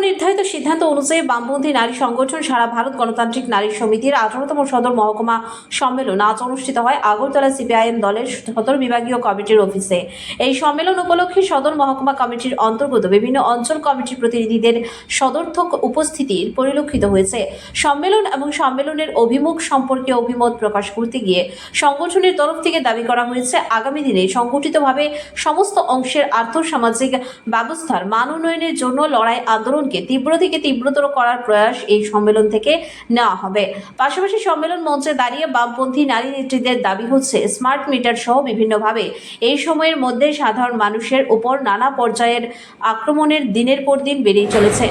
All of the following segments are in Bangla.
নির্ধারিত সিদ্ধান্ত অনুযায়ী বামপন্থী নারী সংগঠন সারা ভারত গণতান্ত্রিক নারী সমিতির আঠারোতম সদর মহকুমা সম্মেলন আজ অনুষ্ঠিত হয় আগরতলা সিপিআইএম দলের সদর বিভাগীয় কমিটির অফিসে। এই সম্মেলন উপলক্ষে সদর মহকুমা কমিটির অন্তর্গত বিভিন্ন অঞ্চল কমিটির প্রতিনিধিদের সদর্থক উপস্থিতির পরিলক্ষিত হয়েছে। সম্মেলন এবং সম্মেলনের অভিমুখ সম্পর্কে অভিমত প্রকাশ করতে গিয়ে সংগঠনের তরফ থেকে দাবি করা হয়েছে, আগামী দিনে সংগঠিতভাবে সমস্ত অংশের আর্থসামাজিক ব্যবস্থার মান উন্নয়নের জন্য লড়াই আন্দোলনকে তীব্র থেকে তীব্রতর করার প্রয়াস এই সম্মেলন থেকে নেওয়া হবে। পাশাপাশি সম্মেলন মঞ্চে দাঁড়িয়ে বামপন্থী নারী নেত্রীদের দাবি হচ্ছে, স্মার্ট মিটার সহ বিভিন্নভাবে। এই সময়ের মধ্যে সাধারণ মানুষের উপর নানা পর্যায়ের আক্রমণের দিনের পর দিন বেড়েই চলেছে।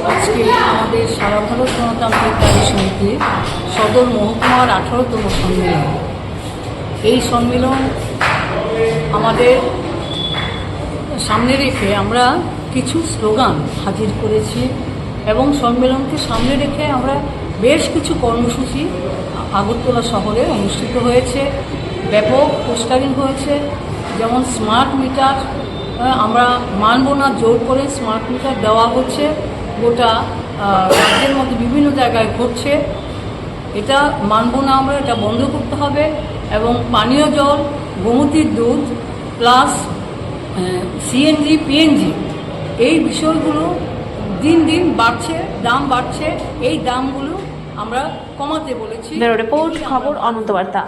আমাদের সারা ভারত গণতান্ত্রিক সদর মহকুমার আঠারোতম সম্মেলন। এই সম্মেলন আমাদের সামনে রেখে আমরা কিছু স্লোগান হাজির করেছি এবং সম্মেলনকে সামনে রেখে আমরা বেশ কিছু কর্মসূচি আগরতলা শহরে অনুষ্ঠিত হয়েছে। ব্যাপক পোস্টারিং হয়েছে। যেমন স্মার্ট মিটার আমরা মানব না জোর করে স্মার্ট মিটার দেওয়া হচ্ছে। গোটা রাজ্যের মধ্যে বিভিন্ন জায়গায় ঘটছে। এটা মানব না আমরা এটা বন্ধ করতে হবে এবং পানীয় জল, গোমতির দুধ, প্লাস সিএনজি পিএনজি এই বিষয়গুলো দিন দিন বাড়ছে, দাম বাড়ছে। এই দামগুলো আমরা কমাতে বলেছি। রিপোর্ট, খবর অনন্ত বার্তা